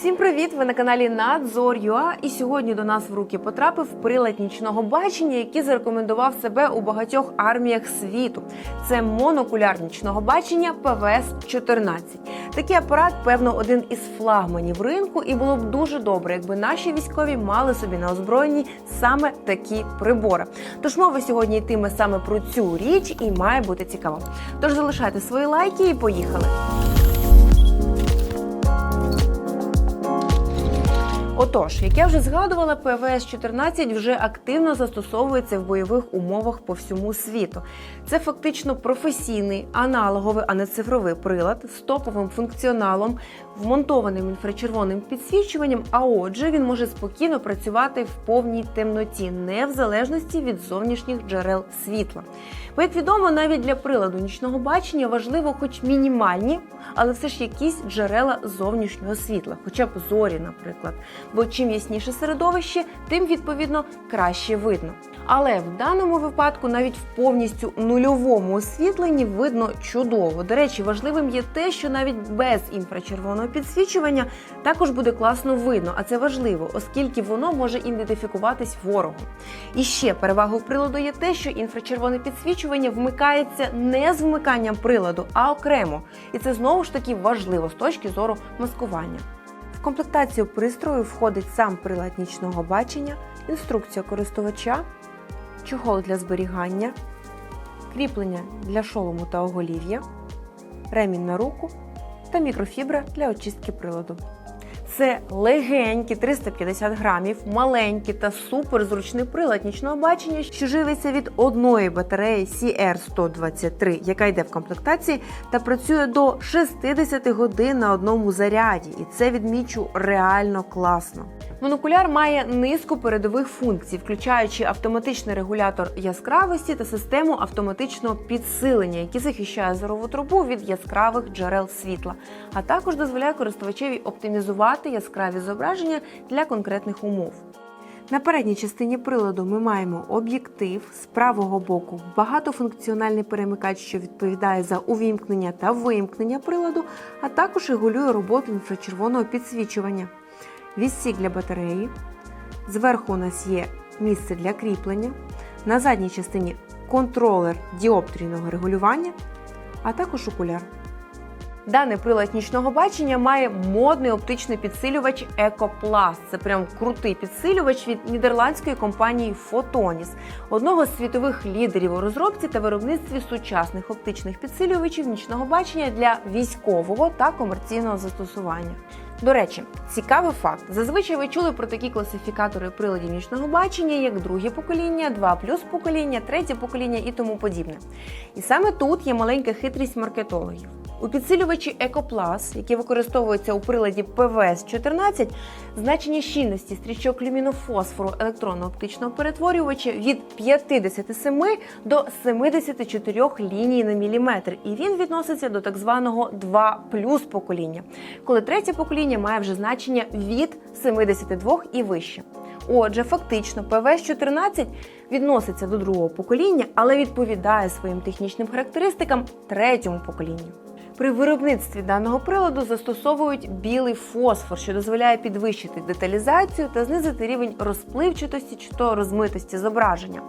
Всім привіт! Ви на каналі Надзор.ua і сьогодні до нас в руки потрапив прилад нічного бачення, який зарекомендував себе у багатьох арміях світу. Це монокуляр нічного бачення ПВС 14 Такий апарат, певно, один із флагманів ринку, і було б дуже добре, якби наші військові мали собі на озброєнні саме такі прибори. Тож мова сьогодні йтиме саме про цю річ і має бути цікаво. Тож залишайте свої лайки і поїхали. Отож, як я вже згадувала, ПВС 14 вже активно застосовується в бойових умовах по всьому світу. Це фактично професійний аналоговий, а не цифровий прилад з топовим функціоналом, вмонтованим інфрачервоним підсвічуванням. А отже, він може спокійно працювати в повній темноті, не в залежності від зовнішніх джерел світла. Бо, як відомо, навіть для приладу нічного бачення важливо, хоч мінімальні, але все ж якісь джерела зовнішнього світла, хоча б зорі, наприклад. Бо чим ясніше середовище, тим відповідно краще видно. Але в даному випадку навіть в повністю нульовому освітленні видно чудово. До речі, важливим є те, що навіть без інфрачервоного підсвічування також буде класно видно, а це важливо, оскільки воно може ідентифікуватись ворогом. І ще перевагою приладу є те, що інфрачервоне підсвічування вмикається не з вмиканням приладу, а окремо. І це знову ж таки важливо з точки зору маскування. В комплектацію пристрою входить сам прилад нічного бачення, інструкція користувача, чохол для зберігання, кріплення для шолому та оголів'я, ремінь на руку та мікрофібра для очистки приладу. Це легенькі 350 грамів, маленький та суперзручний прилад нічного бачення, що живиться від одної батареї CR123, яка йде в комплектації та працює до 60 годин на одному заряді. І це відмічу реально класно. Монокуляр має низку передових функцій, включаючи автоматичний регулятор яскравості та систему автоматичного підсилення, які захищає зорову трубу від яскравих джерел світла, а також дозволяє користувачеві оптимізувати яскраві зображення для конкретних умов. На передній частині приладу ми маємо об'єктив з правого боку, багатофункціональний перемикач, що відповідає за увімкнення та вимкнення приладу, а також регулює роботу інфрачервоного підсвічування відсік для батареї. Зверху у нас є місце для кріплення. На задній частині контролер діоптрійного регулювання, а також окуляр. Даний прилад нічного бачення має модний оптичний підсилювач EcoPlus. Це прям крутий підсилювач від нідерландської компанії Photonis, одного з світових лідерів у розробці та виробництві сучасних оптичних підсилювачів нічного бачення для військового та комерційного застосування. До речі, цікавий факт: зазвичай ви чули про такі класифікатори приладів нічного бачення, як друге покоління, 2 плюс покоління, третє покоління і тому подібне. І саме тут є маленька хитрість маркетологів. У підсилювачі EcoPlus, які використовуються у приладі PVS-14, значення щільності стрічок люмінофосфору електронно-оптичного перетворювача від 57 до 74 ліній на міліметр, і він відноситься до так званого 2 плюс покоління, коли третє покоління має вже значення від 72 і вище. Отже, фактично, ПВС-14 відноситься до другого покоління, але відповідає своїм технічним характеристикам третьому поколінню. При виробництві даного приладу застосовують білий фосфор, що дозволяє підвищити деталізацію та знизити рівень розпливчатості чи то розмитості зображення.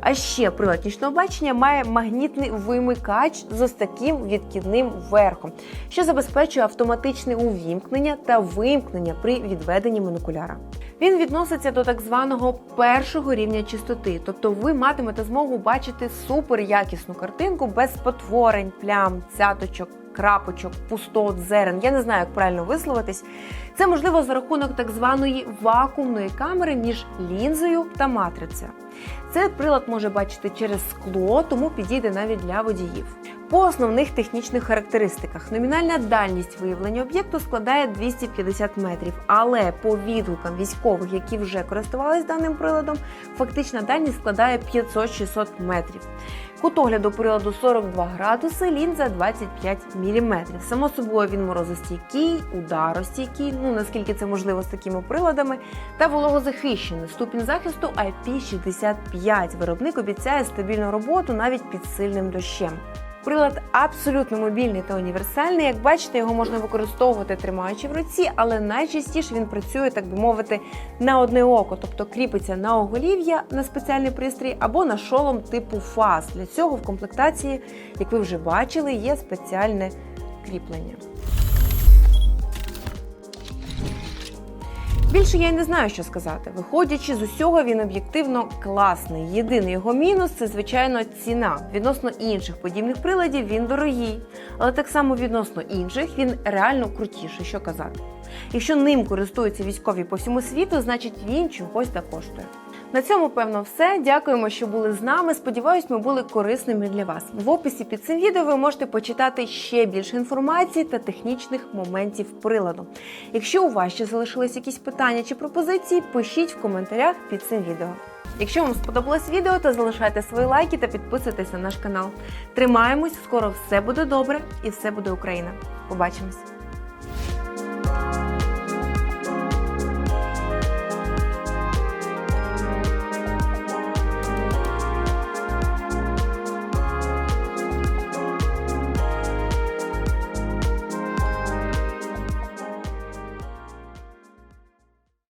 А ще прилад нічного бачення має магнітний вимикач з ось таким відкидним верхом, що забезпечує автоматичне увімкнення та вимкнення при відведенні монокуляра. Він відноситься до так званого першого рівня чистоти, тобто ви матимете змогу бачити суперякісну картинку без потворень, плям, цяточок. Крапочок, пустот, зерен, я не знаю, як правильно висловитись. Це можливо за рахунок так званої вакуумної камери між лінзою та матрицею. Цей прилад може бачити через скло, тому підійде навіть для водіїв. По основних технічних характеристиках номінальна дальність виявлення об'єкту складає 250 метрів, але по відгукам військових, які вже користувалися даним приладом, фактична дальність складає 500-600 метрів. Кут огляду приладу 42 градуси, лінза 25 мм. Само собою він морозостійкий, ударостійкий, ну наскільки це можливо з такими приладами, та вологозахищений. Ступінь захисту IP65. Виробник обіцяє стабільну роботу навіть під сильним дощем. Прилад абсолютно мобільний та універсальний. Як бачите, його можна використовувати тримаючи в руці, але найчастіше він працює, так би мовити, на одне око, тобто кріпиться на оголів'я на спеціальний пристрій або на шолом типу фас. Для цього в комплектації, як ви вже бачили, є спеціальне кріплення. Більше я й не знаю, що сказати. Виходячи з усього, він об'єктивно класний. Єдиний його мінус це звичайно ціна. Відносно інших подібних приладів він дорогий, але так само відносно інших він реально крутіший, що казати. Якщо ним користуються військові по всьому світу, значить він чогось та коштує. На цьому, певно, все. Дякуємо, що були з нами. Сподіваюсь, ми були корисними для вас. В описі під цим відео ви можете почитати ще більше інформації та технічних моментів приладу. Якщо у вас ще залишились якісь питання чи пропозиції, пишіть в коментарях під цим відео. Якщо вам сподобалось відео, то залишайте свої лайки та підписуйтесь на наш канал. Тримаємось, скоро все буде добре і все буде Україна. Побачимось!